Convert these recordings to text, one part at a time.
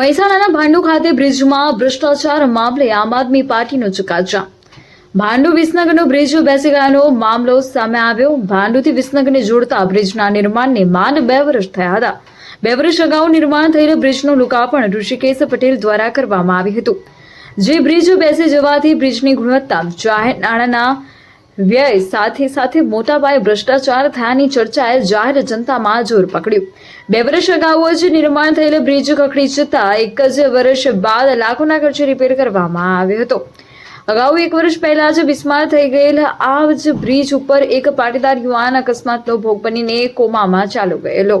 મહેસાણાના ભાંડુ ખાતે બ્રિજમાં ભ્રષ્ટાચાર મામલે આમ આદમી પાર્ટીનો ચુકાદો. ભાંડુ વિસનગરનો બ્રિજ બેસી ગયાનો મામલો સામે આવ્યો. ભાંડુથી વિસનગરને જોડતા બ્રિજના નિર્માણને માંડ બે વર્ષ થયા હતા. બે વર્ષ અગાઉ નિર્માણ થયેલ બ્રિજનું લોકાર્પણ ઋષિકેશ પટેલ દ્વારા કરવામાં આવ્યું હતું. જે બ્રિજ બેસી જવાથી બ્રિજની ગુણવત્તા જાહેર નાણાંના વ્યય સાથે સાથે મોટા પાયે ભ્રષ્ટાચાર થયાની ચર્ચાએ જાહેર જનતામાં જોર પકડ્યું. બે વર્ષ અગાઉ જ નિર્માણ થયેલ બ્રિજ કકડી જતા એક જ વર્ષ બાદ લાખોના ખર્ચે રિપેર કરવામાં આવ્યો હતો. અગાઉ એક વર્ષ પહેલા જ બિસ્માર થઈ ગયેલ આ જ બ્રિજ ઉપર એક પાટીદાર યુવાન અકસ્માતનો ભોગ બનીને કોમામાં ચાલુ ગયેલો.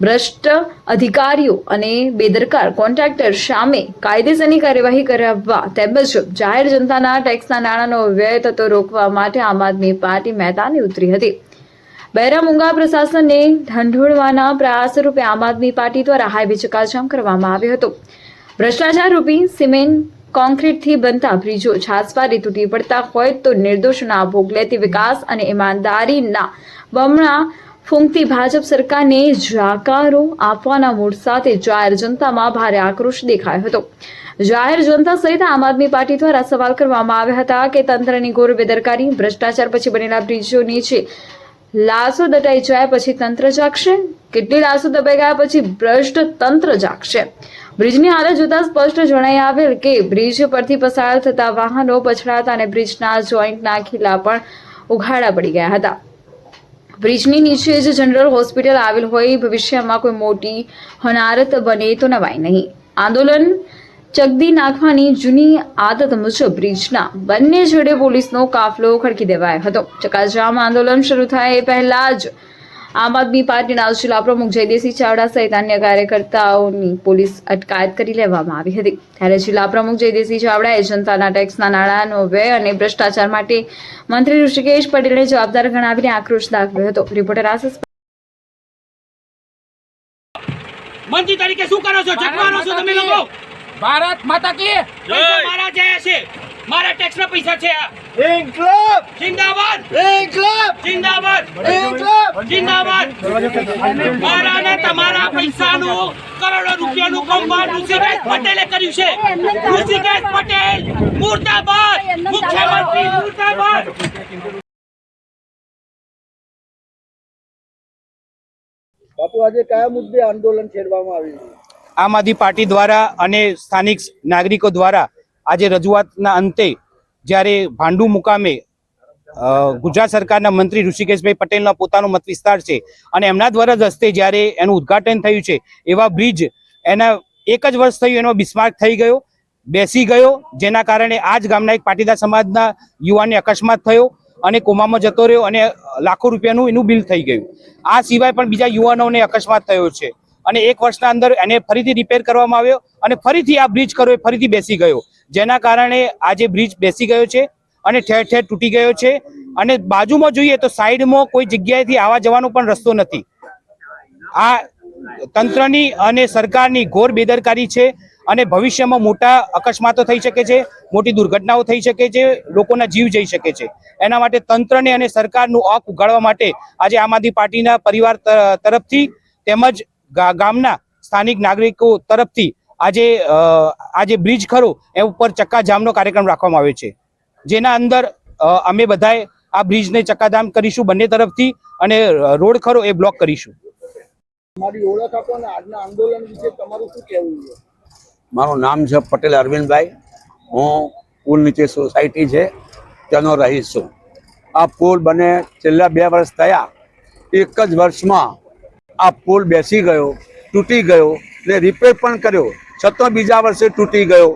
ભ્રષ્ટ અધિકારીઓ અને બેદરકાર કોન્ટ્રાક્ટર સામે કાયદેસરની કાર્યવાહી કરાવવા તેમજ જાહેર જનતાના ટેક્સના નાણાંનો વ્યય થતો રોકવા માટે આમ આદમી પાર્ટી મેદાને ઉતરી હતી. બહેરામુંગા પ્રશાસનને ઢંઢોળવાના પ્રયાસ રૂપે આમ આદમી પાર્ટી દ્વારા હાઈવે ચકાજામ કરવામાં આવ્યો હતો. ભ્રષ્ટાચાર રૂપી સિમેન્ટ, કોન્ક્રીટથી બનતા બ્રિજો છાસવારી તૂટી પડતા હોય તો નિર્દોષના ભોગ લેતી વિકાસ અને ઈમાનદારીના બમણા ફૂંકતી ભાજપ સરકારને જાકારો આપવાના મૂળ સાથે જાહેર જનતામાં ભારે આક્રોશ દેખાયો હતો. જાહેર જનતા સહિત આમ આદમી પાર્ટી દ્વારા સવાલ કરવામાં આવ્યા હતા કે તંત્રની ઘોર બેદરકારી, ભ્રષ્ટાચાર પછી બનેલા બ્રિજો નીચે લાશો દટાઈ જાય પછી તંત્ર જાગશે, કેટલી લાશો દબાઈ ગયા પછી ભ્રષ્ટ તંત્ર જાગશે. બ્રિજની હાલત જોતા સ્પષ્ટ જણાઈ આવેલ કે બ્રિજ પરથી પસાર થતા વાહનો પછડાતા અને બ્રિજના જોઈન્ટના ખીલા પણ ઉઘાડા પડી ગયા હતા. બ્રિજની નીચે જ જનરલ હોસ્પિટલ આવેલ હોય, ભવિષ્યમાં કોઈ મોટી હોનારત બને તો નવાય નહીં. આંદોલન ચગદી નાખવાની જૂની આદત મુજબ બ્રિજના બંને જોડે પોલીસનો કાફલો ખડકી દેવાયો હતો. ચકાજામ આંદોલન શરૂ થાય એ પહેલા જ આમ આદમી પાર્ટીના જિલ્લા પ્રમુખ જયદેસિંહ ચાવડા સહિત અન્ય કાર્યકર્તાઓની પોલીસ અટકાયત કરી લેવામાં આવી હતી. ત્યારે જિલ્લા પ્રમુખ જયદેવસિંહ ચાવડાએ જનતાના ટેક્સના નાણાંનો વ્યય અને ભ્રષ્ટાચાર માટે મંત્રી ઋષિકેશ પટેલને જવાબદાર ગણાવીને આક્રોશ દાખવ્યો હતો. રિપોર્ટર આશિષ મંત્રી તરીકે શું કરો છો? જગવાનો છો તમે લોકો? ભારત માતા કી જય મહારાજ જય છે. મારા ટેક્સ ના પૈસા છે આ. ઇન્કલાબ જિંદાબાદ! ઇન્કલાબ જિંદાબાદ! ઇન્કલાબ જિંદાબાદ! મારા ને તમારા પૈસાનું કરોડો રૂપિયાનું કૌભાંડ ઋષિકેશ પટેલે કર્યું છે. ઋષિકેશ પટેલ મુર્દાબાદ! મુખ્યમંત્રી મુર્દાબાદ! બાપુ આજે કયા મુદ્દે આંદોલન છેડવામાં આવ્યું આમ આદમી પાર્ટી દ્વારા અને સ્થાનિક નાગરિકો દ્વારા આજે રજૂઆતના અંતે જ્યારે ભાંડુ મુકામે ગુજરાત સરકારના મંત્રી ઋષિકેશભાઈ પટેલનો પોતાનો મત વિસ્તાર છે અને એમના દ્વારા જ હસ્તે જ્યારે એનું ઉદ્ઘાટન થયું છે, એવા બ્રિજ એના એક જ વર્ષ થયું, એનો બિસ્માર્ક થઈ ગયો, બેસી ગયો, જેના કારણે આ જ ગામના એક પાટીદાર સમાજના યુવાનને અકસ્માત થયો અને કોમામાં જતો રહ્યો અને લાખો રૂપિયાનું એનું બિલ થઈ ગયું. આ સિવાય પણ બીજા યુવાનોને અકસ્માત થયો છે. અને એક વર્ષના અંદર એને ફરીથી રિપેર કરવામાં આવ્યો અને ફરીથી આ બ્રિજ કરો એ ફરીથી બેસી ગયો. જેના કારણે આજે બ્રિજ બેસી ગયો છે અને ઠેર ઠેર તૂટી ગયો છે. અને બાજુમાં જોઈએ તો સાઈડમાં કોઈ જગ્યાએથી આવવા જવાનો પણ રસ્તો નથી. આ તંત્રની અને સરકારની ઘોર બેદરકારી છે અને ભવિષ્યમાં મોટા અકસ્માતો થઈ શકે છે, મોટી દુર્ઘટનાઓ થઈ શકે છે, લોકોના જીવ જઈ શકે છે. એના માટે તંત્રને અને સરકારનું અક ઉગાડવા માટે આજે આમ આદમી પાર્ટીના પરિવાર તરફથી તેમજ ગામના સ્થાનિક નાગરિકો તરફથી આજે આજે બ્રિજ ખરો એ ઉપર ચક્કાજામનો કાર્યક્રમ રાખવામાં આવ્યો છે. જેના અંદર અમે બધાએ આ બ્રિજને ચક્કાજામ કરીશું બંને તરફથી અને રોડ ખરો એ બ્લોક કરીશું. તમારી ઓળખ આપો અને આજના આંદોલન વિશે તમારું શું કહેવું છે? મારું નામ છે પટેલ અરવિંદભાઈ. હું પુલ નીચે સોસાયટી છે તેનો રહીશ છું. આ પુલ બને છેલ્લા બે વર્ષ થયા. એક જ વર્ષમાં આ પુલ બેસી ગયો, તૂટી ગયો ને રિપેર પણ કર્યો. છતાં બીજા વર્ષે તૂટી ગયો.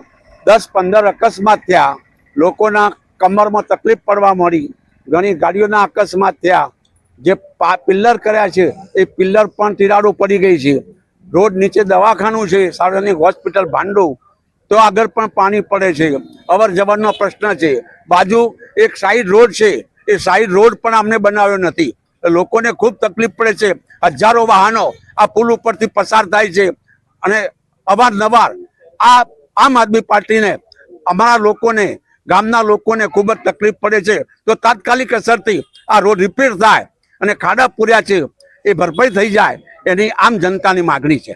દસ પંદર અકસ્માત થયા. લોકોના કમરમાં તકલીફ પડવા મળી. ઘણી ગાડીઓના અકસ્માત થયા. જે પિલ્લર કર્યા છે, એ પિલ્લર પણ તિરાડો પડી ગઈ છે. રોડ નીચે દવાખાનું છે, સાર્વજનિક હોસ્પિટલ ભાંડો. તો આગળ પણ પાણી પડે છે. અવર જવરનો પ્રશ્ન છે. બાજુ એક સાઈડ રોડ છે. એ સાઈડ રોડ પણ અમને બનાવ્યો નથી. લોકોને ખૂબ તકલીફ પડે છે. હજારો વાહનો આ પુલ ઉપરથી પસાર થાય છે. અને અવારનવાર આ આમ આદમી પાર્ટીને અમારા લોકોને, ગામના લોકોને ખૂબ જ તકલીફ પડે છે. તો તાત્કાલિક અસરથી આ રોડ રિપેર થાય અને ખાડા પૂર્યા છે, એ ભરપાઈ થઈ જાય એની આમ જનતાની માગણી છે.